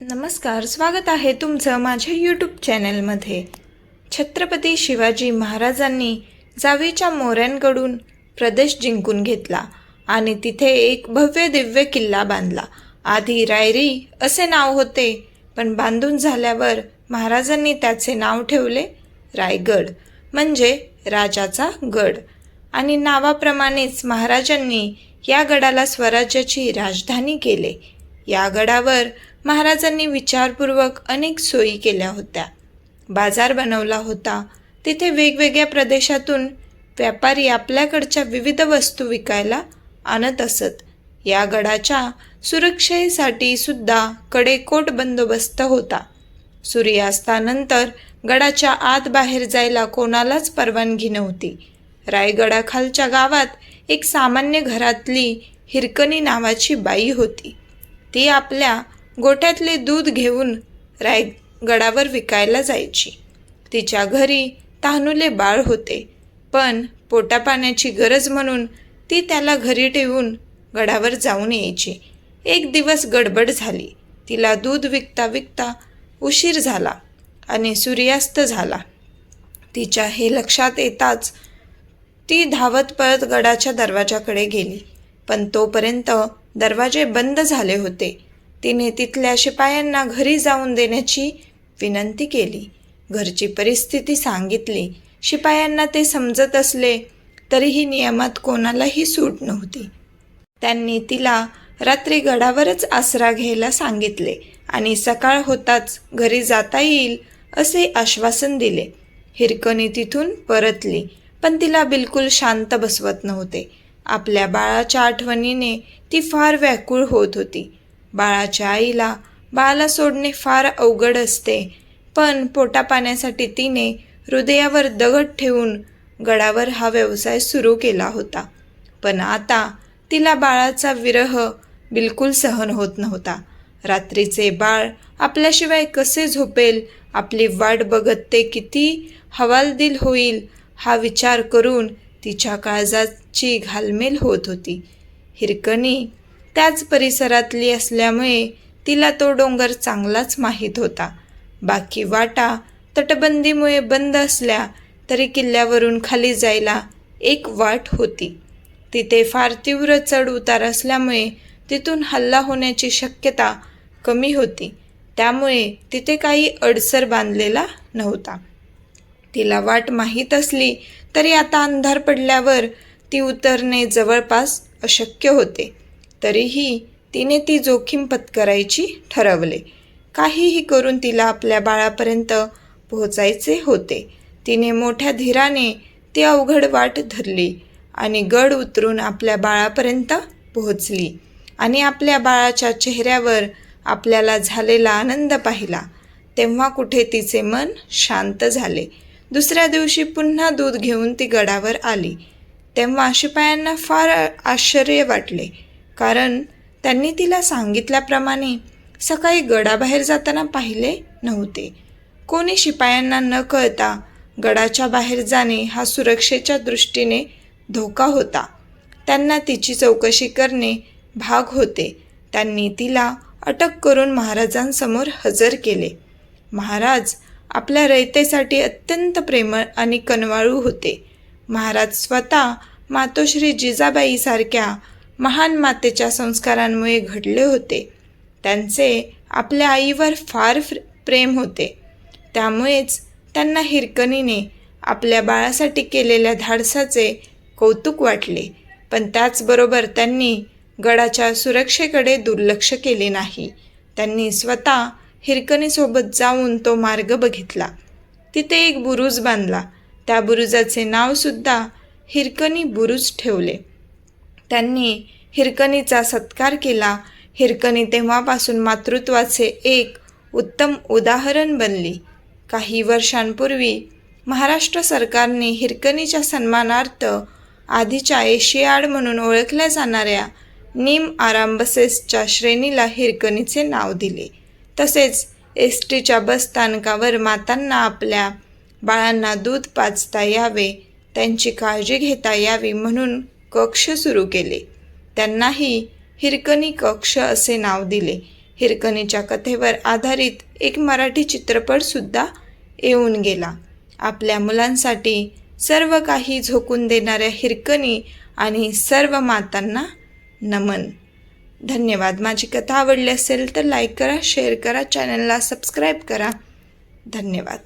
नमस्कार स्वागत आहे तुमचं माझ्या यूट्यूब चॅनलमध्ये छत्रपती शिवाजी महाराजांनी जावीच्या मोऱ्यांकडून प्रदेश जिंकून घेतला आणि तिथे एक भव्य दिव्य किल्ला बांधला. आधी रायरी असे नाव होते पण बांधून झाल्यावर महाराजांनी त्याचे नाव ठेवले रायगड म्हणजे राजाचा गड. आणि नावाप्रमाणेच महाराजांनी या गडाला स्वराज्याची राजधानी केले. या गडावर महाराजांनी विचारपूर्वक अनेक सोयी केल्या होत्या. बाजार बनवला होता. तिथे वेगवेगळ्या प्रदेशातून व्यापारी आपल्याकडच्या विविध वस्तू विकायला आणत असत. या गडाच्या सुरक्षेसाठी सुद्धा कडेकोट बंदोबस्त होता. सूर्यास्तानंतर गडाच्या आत बाहेर जायला कोणालाच परवानगी नव्हती. रायगडाखालच्या गावात एक सामान्य घरातली हिरकणी नावाची बाई होती. ती आपल्या गोठ्यातले दूध घेऊन रायगडावर विकायला जायची. तिच्या घरी तहानुले बाळ होते. पण पोटापाण्याची गरज म्हणून ती त्याला घरी ठेवून गडावर जाऊन यायची. एक दिवस गडबड झाली. तिला दूध विकता विकता उशीर झाला आणि सूर्यास्त झाला. तिच्या हे लक्षात येताच ती धावत पळत गडाच्या दरवाजाकडे गेली. पण तोपर्यंत दरवाजे बंद झाले होते. तिने तिथल्या शिपायांना घरी जाऊन देण्याची विनंती केली. घरची परिस्थिती सांगितली. शिपायांना ते समजत असले तरीही नियमात कोणालाही सूट नव्हती. त्यांनी तिला रात्री गडावरच आसरा घ्यायला सांगितले आणि सकाळ होताच घरी जाता येईल असे आश्वासन दिले. हिरकणी तिथून परतली पण तिला बिलकुल शांत बसवत नव्हते. आपल्या बाळाच्या आठवणीने ती फार व्याकुळ होत होती. बाळाच्या आईला. बाळाला सोडणे फार अवघड असते. पण पोटापाण्यासाठी तिने हृदयावर दगड ठेवून गडावर हा व्यवसाय सुरू केला होता. पण आता तिला बाळाचा विरह बिलकुल सहन होत नव्हता. रात्रीचे बाळ आपल्याशिवाय कसे झोपेल आपली वाट बघत ते किती हवालदिल होईल हा विचार करून तिच्या काळजाची घालमेल होत होती. हिरकणी त्याच परिसरातली असल्यामुळे तिला तो डोंगर चांगलाच माहीत होता. बाकी वाटा तटबंदीमुळे बंद असल्या तरी किल्ल्यावरून खाली जायला एक वाट होती. तिथे फार तीव्र चढ उतार असल्यामुळे तिथून हल्ला होण्याची शक्यता कमी होती. त्यामुळे तिथे काही अडसर बांधलेला नव्हता. तिला वाट माहीत असली तरी आता अंधार पडल्यावर ती उतरणे जवळपास अशक्य होते. तरीही तिने ती जोखीम पत्करायची ठरवले. काहीही करून तिला आपल्या बाळापर्यंत पोहोचायचे होते. तिने मोठ्या धीराने ती अवघड वाट धरली आणि गड उतरून आपल्या बाळापर्यंत पोहोचली आणि आपल्या बाळाच्या चेहऱ्यावर आपल्याला झालेला आनंद पाहिला. तेव्हा कुठे तिचे मन शांत झाले. दुसऱ्या दिवशी पुन्हा दूध घेऊन ती गडावर आली. तेव्हा शिपायांना फार आश्चर्य वाटले. कारण त्यांनी तिला सांगितल्याप्रमाणे सकाळी गडाबाहेर जाताना पाहिले नव्हते. कोणी शिपायांना न कळता गडाच्या बाहेर जाणे हा सुरक्षेच्या दृष्टीने धोका होता. त्यांना तिची चौकशी करणे भाग होते. त्यांनी तिला अटक करून महाराजांसमोर हजर केले. महाराज आपल्या रयतेसाठी अत्यंत प्रेमळ आणि कनवाळू होते. महाराज स्वतः मातोश्री जिजाबाईसारख्या महान मातेच्या संस्कारांमुळे घडले होते. त्यांचे आपल्या आईवर फार प्रेम होते. त्यामुळेच त्यांना हिरकणीने आपल्या बाळासाठी केलेल्या धाडसाचे कौतुक वाटले. पण त्याचबरोबर त्यांनी गडाच्या सुरक्षेकडे दुर्लक्ष केले नाही. त्यांनी स्वतः हिरकणीसोबत जाऊन तो मार्ग बघितला. तिथे एक बुरुज बांधला. त्या बुरुजाचे नावसुद्धा हिरकणी बुरुज ठेवले. त्यांनी हिरकणीचा सत्कार केला. हिरकणी तेव्हापासून मातृत्वाचे एक उत्तम उदाहरण बनली. काही वर्षांपूर्वी महाराष्ट्र सरकारने हिरकणीच्या सन्मानार्थ आधीच्या एशियाड म्हणून ओळखल्या जाणाऱ्या निम आराम बसेसच्या श्रेणीला हिरकणीचे नाव दिले. तसेच एस टीच्या बसस्थानकावर मातांना आपल्या बाळांना दूध पाजता यावे त्यांची काळजी घेता यावी म्हणून कक्ष सुरू केले. त्यांनाही हिरकणी कक्ष असे नाव दिले. हिरकणीच्या कथेवर आधारित एक मराठी चित्रपटसुद्धा येऊन गेला. आपल्या मुलांसाठी सर्व काही झोकून देणाऱ्या हिरकणी आणि सर्व मातांना नमन. धन्यवाद. माझी कथा आवडली असेल तर लाईक करा शेअर करा चॅनलला सबस्क्राईब करा. धन्यवाद.